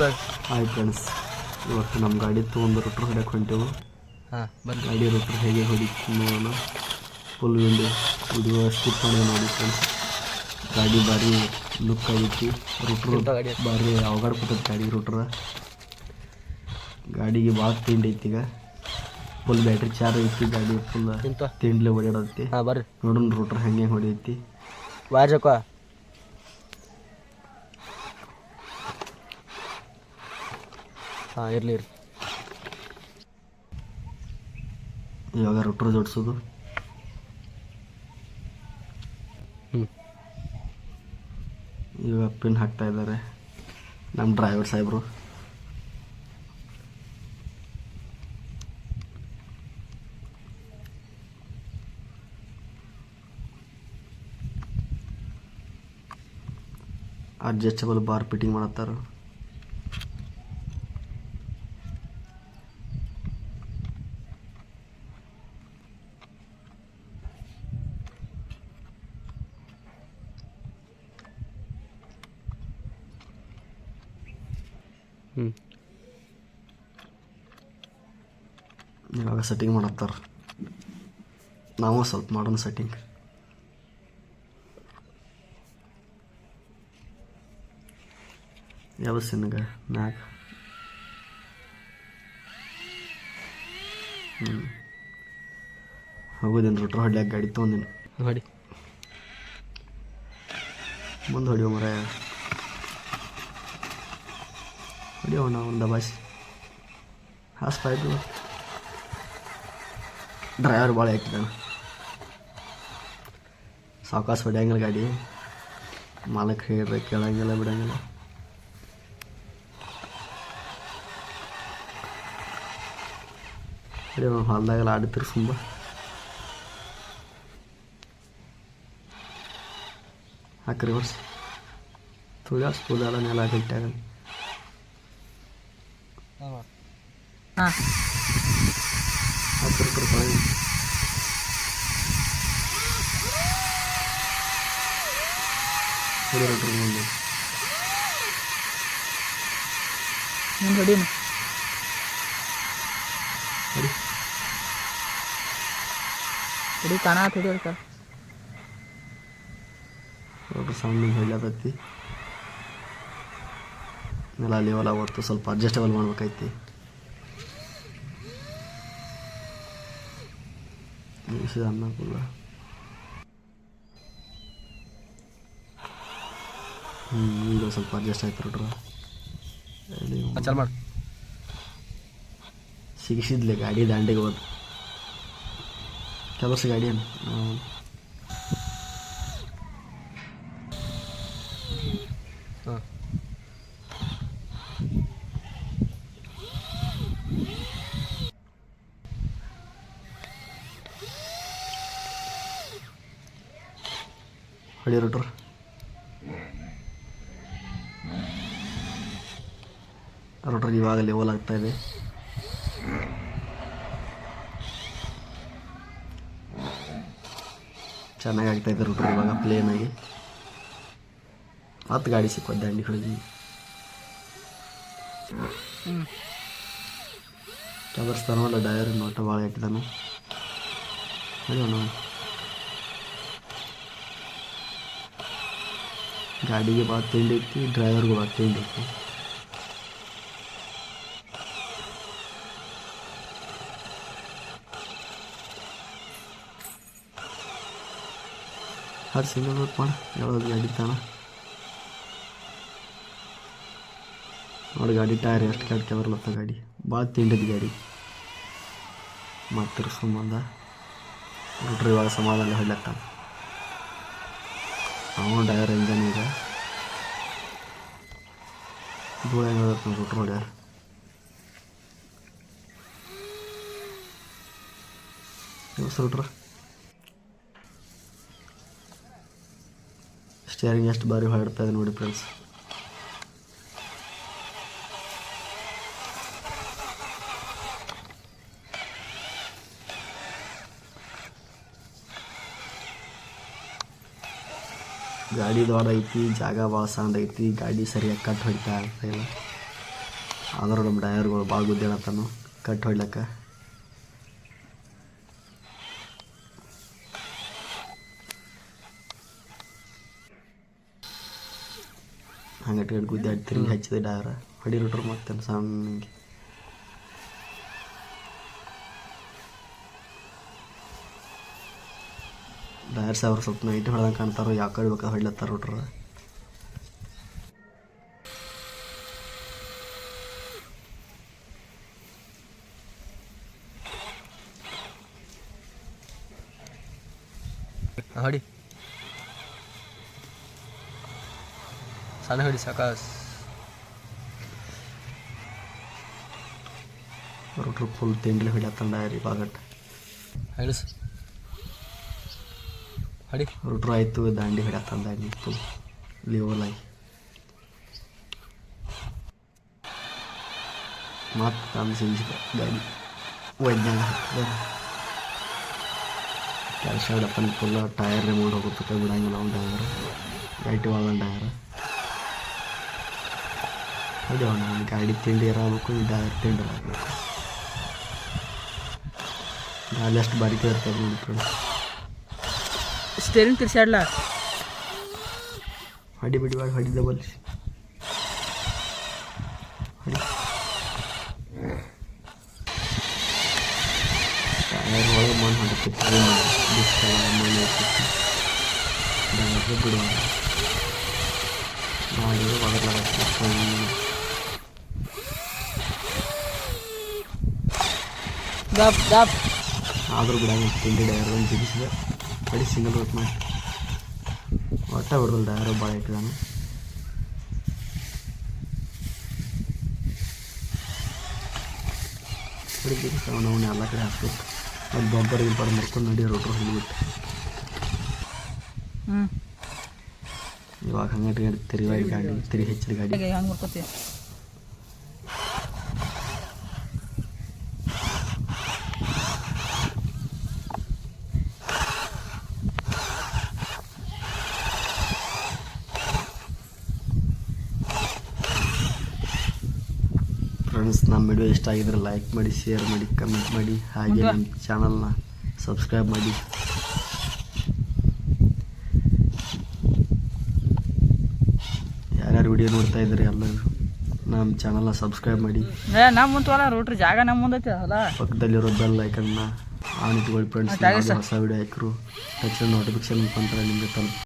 Hi friends ಇವತ್ತು ನಮ್ಮ ಗಾಡಿ ತೊಗೊಂಡು ರೂಟ್ರ್ ಹೊಡ್ಯಕ್ಕೆ ಹೊಂಟೆವು. ಹಾಂ ಬಂದು ಗಾಡಿ ರೋಟ್ರ್ ಹೇಗೆ ಹೊಡಿತು ನೋಡೋಣ. ಫುಲ್ ವಿಂಡೋ ವಿಡಿಯೋ ಸ್ಕಿಪ್ ಮಾಡಿ ನೋಡಿ ಫ್ರೆಂಡ್ಸ್ ಗಾಡಿ ಭಾರಿ ಲುಕ್ ಆಗೈತಿ. ರೋಟ್ರ್? ಭಾರಿ ಅವಘಾಡ ಕೊಟ್ಟದ ಗಾಡಿ ರೂಟ್ರ ಗಾಡಿಗೆ ಭಾಳ ತಿಂಡಿ ಐತಿ ಈಗ. ಫುಲ್ ಬ್ಯಾಟ್ರಿ ಚಾರ್ಜ್ ಐತಿ ಗಾಡಿ ಫುಲ್ ತಿಂಡಿ ತಿಂಡ್ಲೆ ಓಡಾಡತ್ತಿ ನೋಡೋಣ ರೂಟ್ರ್ ಹಂಗೆ ಹೊಡಿಯೈತಿ. ವಾಜಕ ಹಾಂ ಇರಲಿ ಇರಲಿ. ಇವಾಗ ರೊಟ್ರು ಜೋಡಿಸೋದು? ಹ್ಞೂ ಇವಾಗ ಪಿನ್ ಹಾಕ್ತಾ ಇದ್ದಾರೆ. ನಮ್ಮ ಡ್ರೈವರ್ ಸಾಹೇಬರು. ಅಡ್ಜಸ್ಟಬಲ್ ಬಾರ್ ಫಿಟ್ಟಿಂಗ್ ಮಾಡತ್ತಾರ. ಇವಾಗ ಸೆಟ್ಟಿಂಗ್ ಮಾಡತ್ತಾರ. ನಾವು ಸ್ವಲ್ಪ ಮಾಡೋಣ ಸೆಟ್ಟಿಂಗ್ ಯಾವ ಸಿನಗ ಮ್ಯಾಗ? ಹ್ಞೂ ಹೋಗೋದೇನು ರೊಟ್ರ ಹೊಡ್ಯಾಕ ಗಾಡಿ ತೊಗೊಂದಿನಿ ಗಾಡಿ ಮುಂದೆ ಹೊಡಿಯೋ ಮರ. ಹೊಡಿಯೋಣ ಒಂದು ದಬಾಸಿ ಹಾಸ್ಪಾಯ್ತು ಡ್ರೈವರ್ ಭಾಳ ಹಾಕಿದ್ದಾನೆ ಸಾವಕಾಶ ಹೊಡ್ಯಂಗಿಲ್ಲ ಗಾಡಿ ಮಾಲಕ್ ಹೇಳ್ರಿ ಕೇಳಂಗಿಲ್ಲ ಬಿಡಂಗಿಲ್ಲ ಹೊಡಿಯೋ ಹೊಲ್ದಾಗೆಲ್ಲ ಆಡ್ತಿರು ತುಂಬ ಹಾಕ್ರಿ ವರ್ಷ ತುಳಿಯ ಸ್ಕೂಲೆಲ್ಲ ನೆಲ ಗಟ್ಟಿಯಾಗ ಹಾಂ. ಹತ್ತು ರೂಪಾಯಿ ಹೊಡಿ ರೆಡಿ ಸರ್. ರೋಟ್ರ್ ಸೌಂಡಿಂಗ್ ಹೊಡ್ಲತ್ತೈತಿ ನೆಲ ಲೆವೆಲ್ ಅವತ್ತು ಸ್ವಲ್ಪ ಅಡ್ಜಸ್ಟಬಲ್ ಅನ್ನ ಫುಲ್ಲ ಹ್ಞೂ ಈಗ ಸ್ವಲ್ಪ ಅಡ್ಜಸ್ಟ್ ಆಯ್ತು ನೋಡ್ರಿ. ಚಾಲು ಮಾಡು. ಸಿಗಿಸಿದ್ಲೆ ಗಾಡಿ ದಾಂಡಿಗೆ ಹೋದ್. ಕೆಲಸ ಗಾಡಿ ಏನು ಹಾಂ. ಹೊಡಿ ರೋಟ್ರ್ ರೋಡ್ರಿ ಇವಾಗ ಲೆವೆಲ್ ಆಗ್ತಾ ಇದೆ. ಚೆನ್ನಾಗಿ ಆಗ್ತಾ ಇದೆ ರೋಡ್ರಿ ಇವಾಗ ಪ್ಲೇನ್ ಆಗಿ. ಹತ್ತು ಗಾಡಿ ಸಿಕ್ಕೋದು ದಂಡಿ ಹೊಡೆದಿ ಚದರ್ಸ್ತಾನಲ್ಲ ಡಯರ್ ನೋಟ ಭಾಳ ಹಾಕಿದಾನು ಹೊಡಿಯೋಣ ಗಾಡಿಗೆ ಭಾಳ ತಿಂಡಿ ಐತಿ ಡ್ರೈವರ್ಗೂ ಭಾಳ ತಿಂಡಿ ಐತಿ ಅದು ಸಿಂಗಲ್ ರೂಟ್ ಮಾಡ ಯಾವ್ದು ಗಾಡಿ ತಾಣ ನೋಡಿ ಗಾಡಿ ಟೈರ್ ಎಷ್ಟು ಕೆಟ್ಟ ಬರ್ಲತ್ತ ಗಾಡಿ ಭಾಳ ತಿಂಡಿದ ಗಾಡಿ ಮತ್ತೆ ಸಂಬಂಧ ರೂಟ್ರ್ ಇವಾಗ ಸಮಾಧಾನ ಹೊಡ್ಲತ್ತ ಅವನು ಡೈವರ್ ಇಂಜನ್ ಈಗ ಧೂಳ ಹೆಂಗದತ್ತ ರೂಟ್ರ್ ಹೊಡ್ಯಾರ ಸುಟ್ರ. ಸ್ಟೇರಿಂಗ್ ಎಷ್ಟು ಬಾರಿ ಹೊರಡ್ತಾ ಇದೆ ನೋಡಿ ಫ್ರೆಂಡ್ಸ್ ಗಾಡಿ ದೊಡ್ಡ ಐತಿ, ಜಾಗ ಭಾಳ ಸಣ್ಣ ಐತಿ, ಗಾಡಿ ಸರಿಯಾಗಿ ಕಟ್ ಹೊಡಿತಾ ಇಲ್ಲ. ಆದರೂ ನಮ್ಮ ಡ್ರೈವರ್ಗಳು ಭಾಳ ಗುದ್ದಾಡತ್ತಾನು ಕಟ್ ಹೊಡ್ಲಕ್ಕ. ಹಂಗೆ ಇಟ್ಕೊಂಡು ಗುದ್ದಾಡಿ ತಿರುಗಿ ಹಚ್ಚಿದೆ ಡ್ರೈವರ ಹೊಡಿ ಮತ್ತೆ ಸಣ್ಣಗೆ. ಡ್ರೈವರ್ ಅವ್ರು ಸ್ವಲ್ಪ ನೈಟ್ ಹೊಡೆದಂಗೆ ಕಾಣ್ತಾರೋ ಯಾವ ಕಡೆ ಬೇಕಾದ್ರೆ ಹೊಡ್ಲತ್ತಾರ ಹುಡ್ರ ಹೊಡಿ. ಸಣ್ಣ ಹೊಡಿ ಸಾಕಾಸ್. ರೂಟ್ರು ಫುಲ್ ತಿಂಡ್ಲಿ ಹೊಡ್ಲತ್ತಾನ ರೀ ಬಾಗಟ್ ಇಳಿಸು. ಹೊಡಿ ರೂಟ್ರು ಆಯಿತು ದಾಂಡಿ ಹೊಡ್ಯಾತಾನ ದಾಂಡಿ ಫುಲ್ ಲಿವಲಾಗಿ ಮತ್ತೆ ತಂದು ಸಿಂಜಿದ ಗಾಡಿ ವೈಜ್ಞಾನ ಕೆಲಸ ಹಿಡಪ್ಪನ ಫುಲ್ ಟೈರ್ ರಿಮೋಟ್ ಹೋಗುತ್ತೆ ಬಿಡಂಗಿಲ್ಲ ಅವ್ನು ಡ್ರೈವರ್ ಗಾಡಿ ಒಳಗ ಡ್ರೈವರ್ ಹೌದು ಅವನ ಗಾಡಿ ತಿಂಡಿ ಇರಬೇಕು ಈ ಡ್ರೈವರ್ ತಿಂಡಿ ಇರಬೇಕು ಗಾಡಿ ಅಷ್ಟು ಬಾರಿಕೆ ಇರ್ತದೆ ನೋಡಿ స్టేరింగ్ తిరిసాడులా హడి బడి వాడు హడి డబల్ దాప్ దాప్ ఆదరు కూడా తింటే డైవర్ అని తెలిసిందా ಡೈವರ್ ಬಿಡುವ ಗಾಡಿ ಒಳಗೆ ದಪ್ ದಪ್ ಆದರೂ ಬಿಡಂಗ ತಿಂಡಿ ಡೈವರ್ ಒಂದು ಜಿಗಿಸಿದ ಹೊಡಿ ಸಿಂಗಲ್ ರೋಟ್ ಮಾಡಿ ಒಟ್ಟ ಬಿಡೋದು ಡೈವರ್ ಭಾಳ ಇಟ್ಟಿದ್ದಾನೆ ಹೊಡಿತೀವಿ ಅವನು ಅವನು ಎಲ್ಲ ಕಡೆ ಹಾಕ್ಬೇಕು ಅದು ಬೊಬ್ಬರ್ ಗಿಬ್ಬರ್ ಮುರ್ಕೊಂಡು ನಡಿ ರೋಟ್ರು ಹಿಡಿಬಿಟ್ಟು ಹ್ಞೂ ಇವಾಗ ಹಂಗೆ ತಿರುಗಿ ಗಾಡಿ ತಿರುಗಿ ಹೆಚ್ಚಿದ ಗಾಡಿ ಫ್ರೆಂಡ್ಸ್ ನಮ್ಮ ವಿಡಿಯೋ ಇಷ್ಟ ಆಗಿದ್ರೆ ಲೈಕ್ ಮಾಡಿ ಶೇರ್ ಮಾಡಿ ಕಮೆಂಟ್ ಮಾಡಿ ಹಾಗೆ ನಮ್ಮ ಚಾನಲ್ನ ಸಬ್ಸ್ಕ್ರೈಬ್ ಮಾಡಿ. ಯಾರ್ಯಾರು ವಿಡಿಯೋ ನೋಡ್ತಾ ಇದ್ದಾರೆ ಎಲ್ಲರೂ ನಮ್ಮ ಚಾನಲ್ನ ಸಬ್ಸ್ಕ್ರೈಬ್ ಮಾಡಿ. ಏ ನಮ್ಮ ಮುಂತವಲ್ಲ ರೋಟ್ರಿ ಜಾಗ ನಮ್ಮ ಮುಂದೈತೆ ಅಲ್ಲ? ಪಕ್ಕದಲ್ಲಿರೋ ಬೆಲ್ ಐಕನ್ನ ಆನ್ ಇಟ್ಕೊಳ್ಳಿ ಫ್ರೆಂಡ್ಸ್ ಹೊಸ ವಿಡಿಯೋ ಹಾಕಿರು. ತಕ್ಷಣ ನೋಟಿಫಿಕೇಶನ್ ಮುಖಾಂತರ ನಿಮಗೆ ತಲುಪ